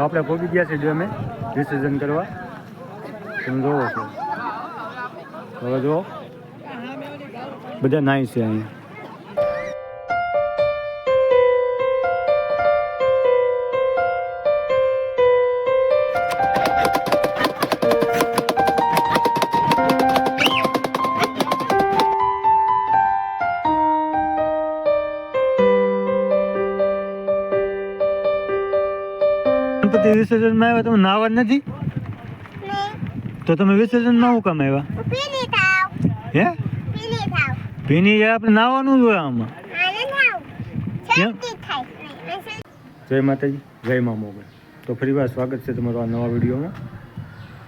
તો આપણે પહોંચી ગયા છે જો અમે વિસર્જન કરવા. તમે જોવો છો. હવે જુઓ. બધા નાય છે અહીંયા. ગણપતિ વિસર્જનમાં આવ્યા તમે નાવા નથી? તો તમે વિસર્જનમાં શું કામ આવ્યા? હે? ભીની આપણે નાવાનું જ હોય આમાં. જય માતાજી જય મા મોગલ. તો ફરીવાર સ્વાગત છે તમારો આ નવા વિડીયોમાં.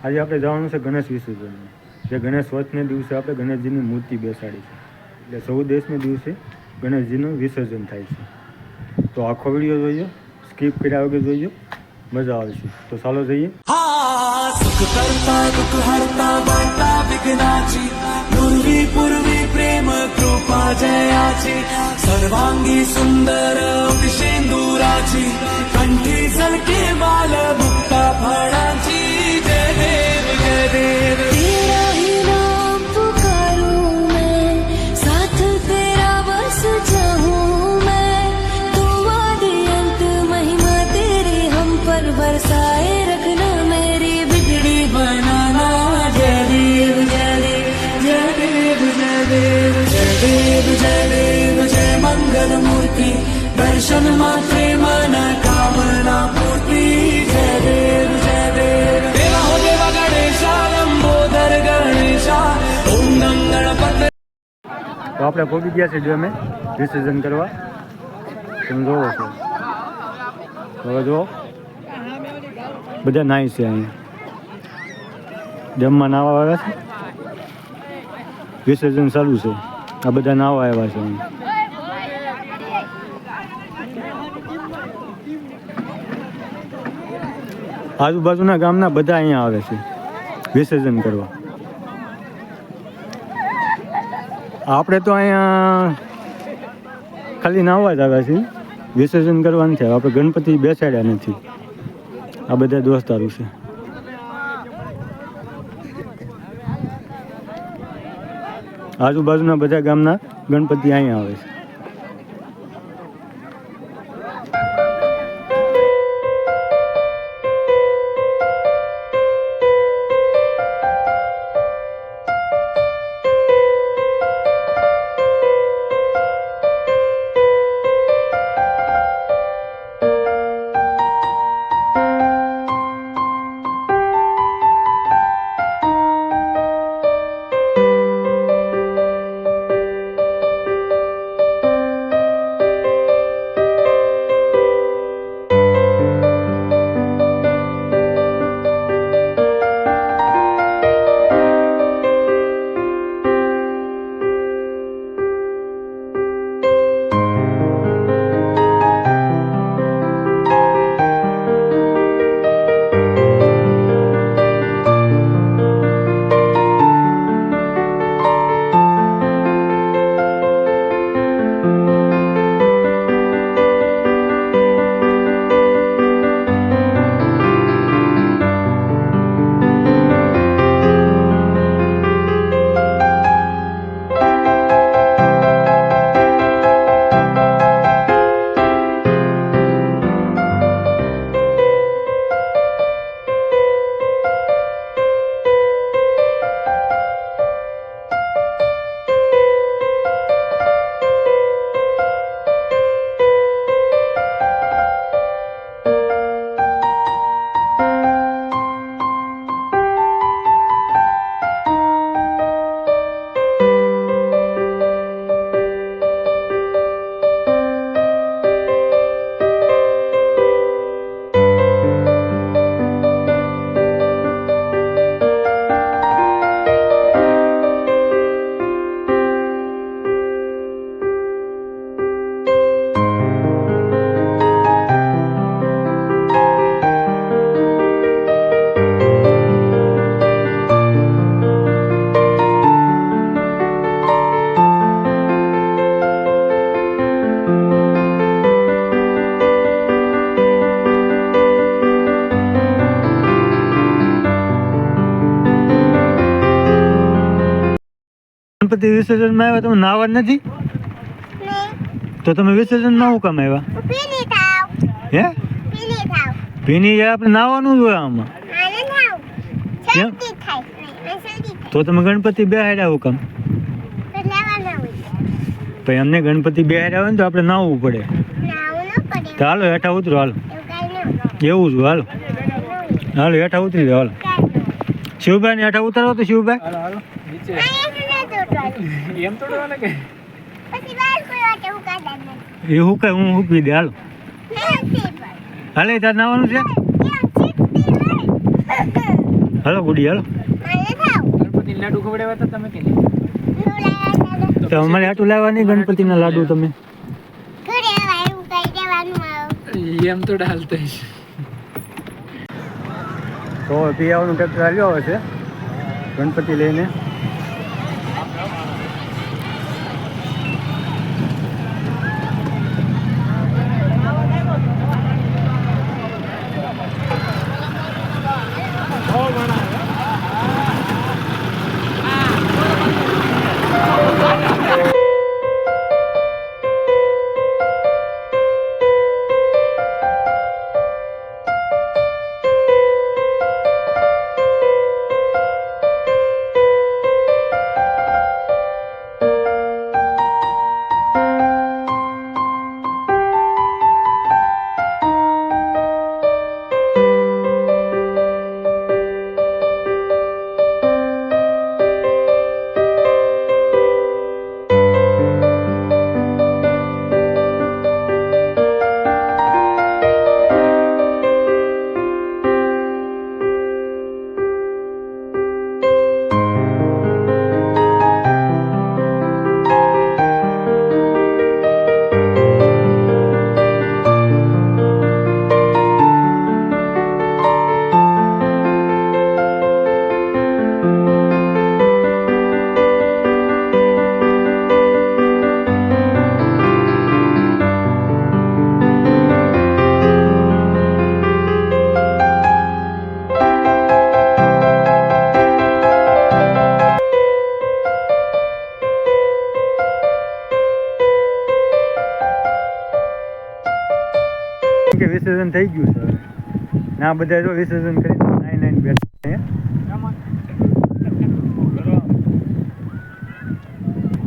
આજે આપણે જવાનું છે ગણેશ વિસર્જનમાં જે ગણેશ વચને દિવસે આપણે ગણેશજીની મૂર્તિ બેસાડી છે. એટલે સૌ દેશને દિવસે ગણેશજીનું વિસર્જન થાય છે. તો આખો વીડિયો જોઈજો સ્કીપ કર્યા વગર જોઈજો મજા આવે છે. તો ચાલો જઈએ. પ્રેમ, કૃપા જયાચી સર્વાંગી સુંદર વિષેન્દુરાચી કંઠી સલકે બાલ મુક્તા ફળાચી જય દેવ જય દેવ દર્શનમાં પ્રેમના કામના પૂર્તિ. જય દેવ જય દેવ. દેવા હો દેવા ગણેશા, લંબોદર ગણેશા. ઓમ નમ ગણપત તો આપણે પહોંચી ગયા છે જો અમે વિસર્જન કરવા. તમે જોવો છો. હવે જો બધા નાય છે અહીંયા. જમવા નાવા આવ્યા છે? વિસર્જન ચાલુ છે. આ બધા નાવા આવ્યા છે અહીંયા. આજુબાજુના ગામના બધા અહીંયા આવે છે. વિસર્જન કરવા. આપણે તો અહીંયા ખાલી નાવા જ આવ્યા છીએ. વિસર્જન કરવાનું છે. આપણે ગણપતિ બેસાડ્યા નથી. આ બધા દોસ્તારો છે. આજુબાજુના બધા ગામના ગણપતિ અહીંયા આવે છે. ગણપતિ વિસર્જનમાં આવ્યા તમે નાવા નથી? તો તમે વિસર્જનમાં શું કામ આવ્યા? હે ભીની જાય આપણે નાવાનું જ હોય આમાં. તો તમે ગણપતિ બેહાડ્યા હું કામ? તો લેવાના હોય. પછી અમને ગણપતિ બેહાડ્યા હોય ને તો આપણે નાવું પડે. તો હાલો હેઠા ઉતરો હાલો. એવું કાંઈ ન એવું જ હાલો. હાલો હેઠા ઉતરી જાઓ હાલો. શિવભાઈ ને હેઠા ઉતારો તો શિવભાઈ? હાલો તો ન. એમ કે? પછી કોઈ વાટે નથી. એ હું કઈ હું હૂકવી દે હાલો. હાલે તાર નાવાનું છે? હાલો ગુડી હાલો. ગણપતિ લાડુ ખવડાવ્યા હતા તમે કે નહીં? તો અમારે હાટું લાવવા નહીં ગણપતિના લાડુ તમે. ઘરે આવા એવું કાંઈ દેવાનું આવે. એમ તો ડાલતો તો પિયાવાનું ટ્રેક્ટર આવ્યો આવે છે. ગણપતિ લઈને. કે વિસર્જન થઈ ગયું છે. હવે ના બધા જો વિસર્જન કરી નાઈ નાઈન બેઠા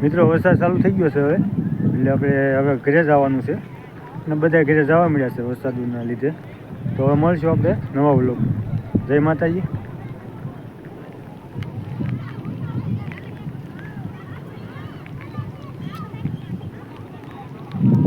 મિત્રો, વરસાદ ચાલુ થઈ ગયો છે હવે. એટલે આપણે હવે ઘરે જવાનું છે. અને બધા ઘરે જવા મળ્યા છે વરસાદના લીધે. તો હવે મળશું આપણે નવા વ્લોગ જય માતાજી.